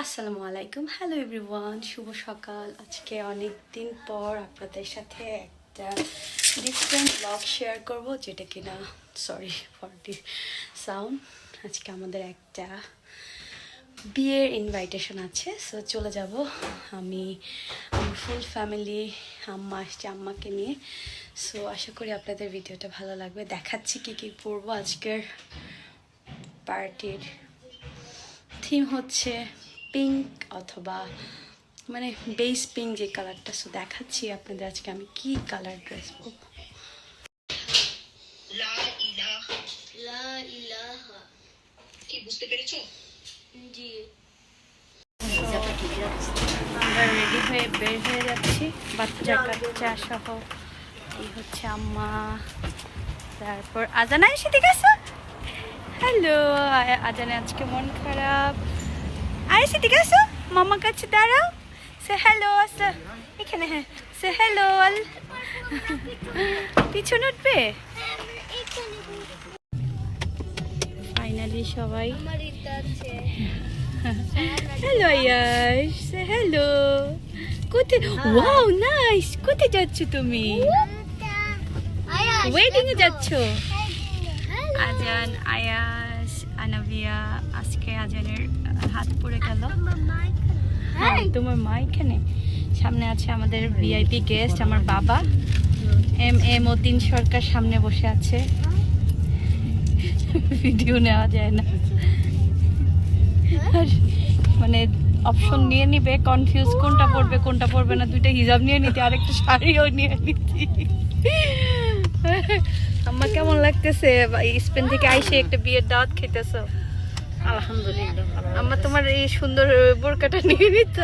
আসসালামু আলাইকুম। Hello everyone শুভ সকাল। আজকে অনেক দিন পর আপনাদের সাথে একটা ডিফারেন্ট ব্লগ শেয়ার করব, যেটা কিনা সরি ফর দি সাউন্ড আজকে আমাদের একটা বিয়ের ইনভাইটেশন আছে। সো চলে যাব আমি, আমার ফুল ফ্যামিলি আম্মা আসছে আম্মাকে নিয়ে। সো আশা করি আপনাদের ভিডিওটা ভালো লাগবে। দেখাচ্ছি কী কী পরবো আজকের পার্টির থিম হচ্ছে পিঙ্ক অথবা মানে বেস পিঙ্ক যে কালারটা সো দেখাচ্ছি আপনাদের আজকে আমি কি কালার ড্রেস পরবো। কি বুঝতে পেরেছ? জি। আমরা রেডি হয়ে বের হয়ে যাচ্ছি বাচ্চা কাচ্চা সহ। এই হচ্ছে আম্মা। তারপর আজানা এসে ঠিক আছে? হ্যালো আজানে আজকে মন খারাপ। আয়েসি ঠিক আছে মামার কাছে দাঁড়াও। সে হ্যালো এখানে হ্যাঁ। সে হ্যালো পিছনে উঠবে? ফাইনালি সবাই। হ্যালো আয়াস সে হ্যালো কোথায়? ওয়াও নাইস কোথায় যাচ্ছ তুমি? ওয়েডিং এ যাচ্ছ আজান আয়াস আনাবিয়া আজকে আজানের হাত পড়ে গেল। হ্যাঁ তোমার মা এখানে। সামনে আছে আমাদের ভিআইপি গেস্ট আমার বাবা। এম এ মতিন সরকার সামনে বসে আছে। ভিডিও নেওয়া যায় না। আর মানে অপশন নিয়ে নিবে কনফিউজ কোনটা পড়বে কোনটা পড়বে না দুইটা হিজাব নিয়ে নিতে আরেকটা শাড়িও নিয়ে নিতি। আমার কেমন লাগতেছে? স্পেন থেকে আইসে একটা বিয়ের দাওয়াত খেতেছো আলহামদুলিল্লাহ। আম্মা তোমার এই সুন্দর বোরকাটা নিয়ে নিত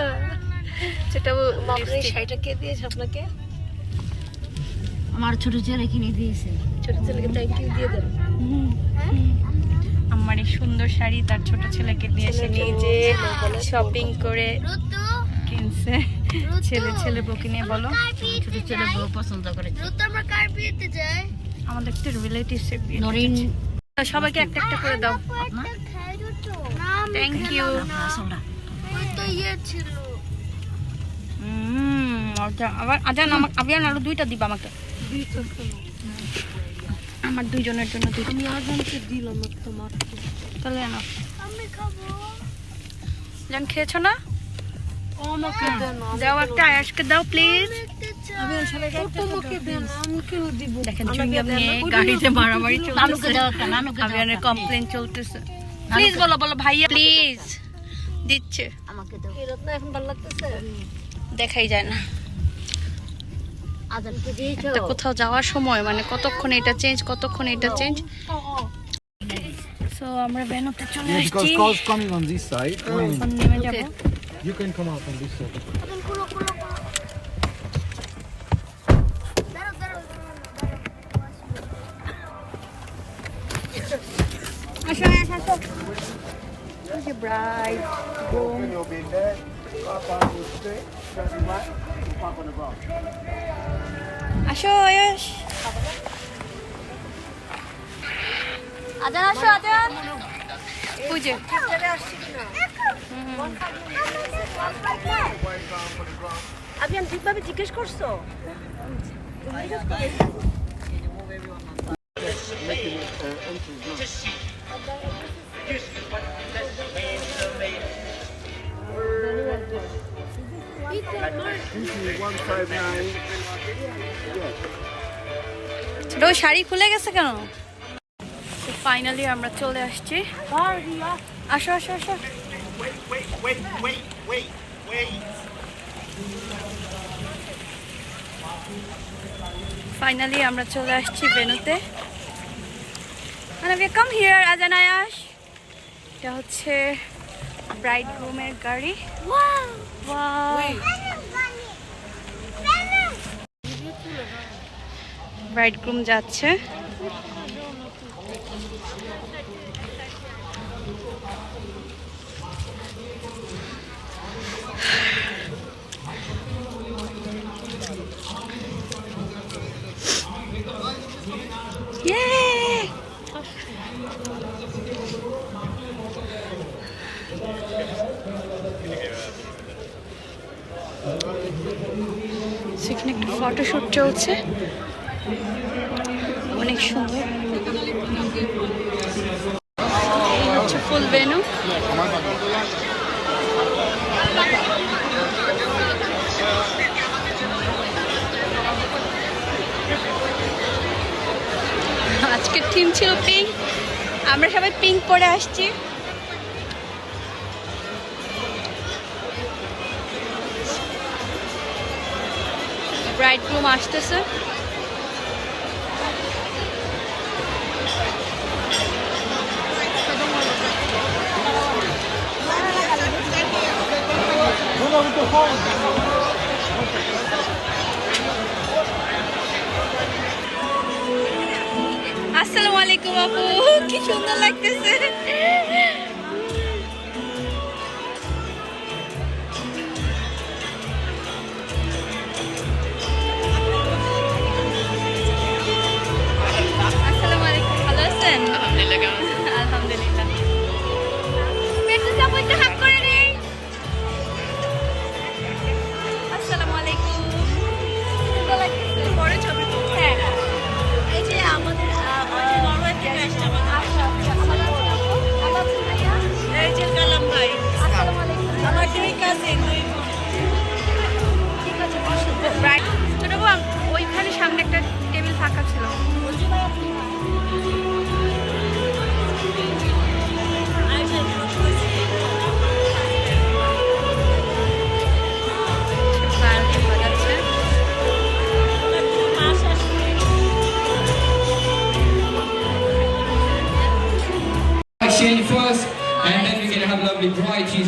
সেটা এই শাড়িটা কে দিয়েছে আপনাকে? আমার ছোট ছেলে কিনে দিয়েছে। ছোট ছেলেকে থ্যাংক ইউ দিয়ে দেন। আমার এই সুন্দর শাড়ি তার ছোট ছেলেকে দিয়ে সে নিজে শপিং করে কিনছে। ছেলে ছেলে বউকে নিয়ে বলো। ছোট ছেলে বউ পছন্দ করে। আমাদের একটা রিলেটিভস এর বিয়ে সবাইকে একটা একটা করে দাও। থ্যাংক ইউ আবার আজান আমাকে আবিয়ান আরও দুইটা দিবা আমাকে। আমার দুইজনের জন্য দুইটা। আমি আজানকে দিলাম তোমার তাহলে না জান খেয়েছো না? দাও একটা আয়াসকে দাও প্লিজ আমি সবাইকে তোমাকে দেন আমি কেন দিব? দেখেন গাড়িতে মারামারি চলতেছে। কমপ্লেন চলতেছে। প্লিজ বলো বলো ভাইয়া প্লিজ দিচ্ছে। আমাকে দাও এরত না এখন ভালো লাগতেছে? দেখাই যায় না। আজানকে দিয়েছ। তা কোথাও যাওয়ার সময় মানে কতক্ষণ এটা চেঞ্জ কতক্ষণ এটা চেঞ্জ সো আমরা বেনোতে চলে Yeah, আসছি। because cars coming on this side. and এখন নেমে যাব। You the ground. আসো আয়ুষ। আজান আসো আজান। যে আমি ঠিকভাবে জিজ্ঞেস করছ? ছোট শাড়ি খুলে গেছে কেন? ফাইনালি আমরা চলে আসছি। আসো আসো আসো. ফাইনালি আমরা চলে আসছি বেনুতে মানে কাম হিয়ার আজান আয়াস এটা হচ্ছে ব্রাইড গ্রুমের গাড়ি। ব্রাইডগ্রুম যাচ্ছে। সেখানে একটু ফটোশ্যুট চলছে। সুন্দর হচ্ছে ফুল ভেনু আজকের থিম ছিল পিঙ্ক আমরা সবাই পিঙ্ক পরে আসছি। ব্রাইড গ্রুম আসতেছে। আসসালামু আলাইকুম আপু কি সুন্দর লাগতেছে।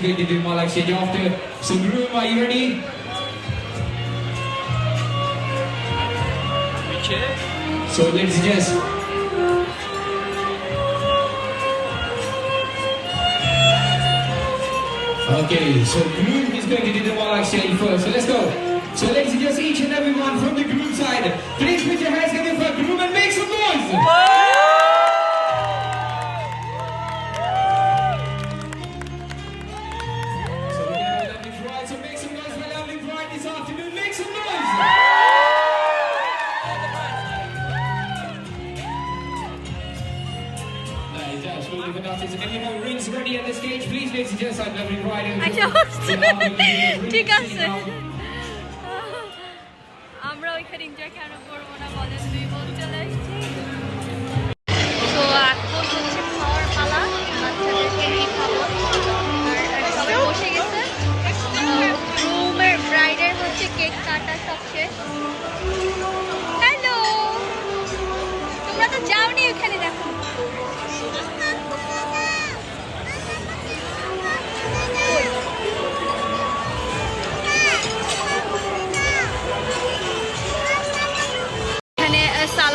Going to do after. So, groom, are you ready? Eh? So, ladies and gents. Okay, so groom is going to do the wall exchange first. So let's go. So ladies and gents, each and everyone from the groom side, please put your hands ঠিক ready আছে now. আমরা ওইখানে enjoy কেন করব না বলেন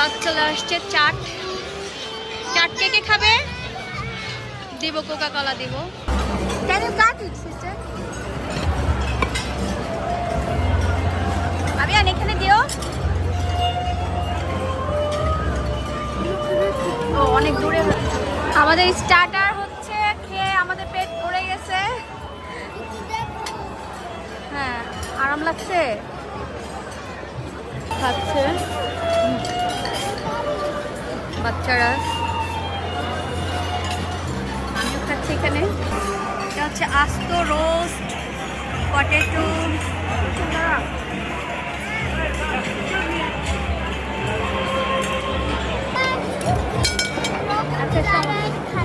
সালাদ চলে আসছে চাট। চাট কে কে খাবে? দিব কোকা কলা দিব। Can you cut it, sister? আবিয়ান এখানে দিও। ও অনেক দূরে আমাদের স্টার্টার হচ্ছে খেয়ে আমাদের পেট ভরে গেছে। হ্যাঁ আরাম লাগছে? খাচ্ছে। বাচ্চারা। আমিও খাচ্ছি এখানে। এটা হচ্ছে আস্ত রোস্ট পটেটো আচ্ছা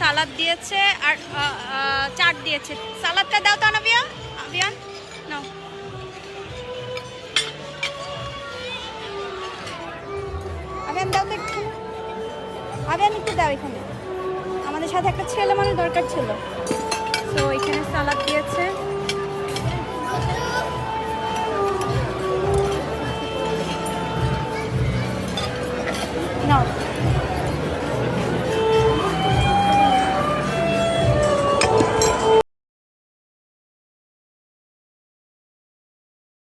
সালাদ দিয়েছে আর চাট দিয়েছে। সালাদটা দাও তো আনাবিয়া। আবিয়ান নাও। আবিয়ান দাও তো একটু। আবিয়ান একটু দাও এখানে। আমাদের সাথে একটা ছেলে মানে দরকার ছিল। তো এখানে সালাদ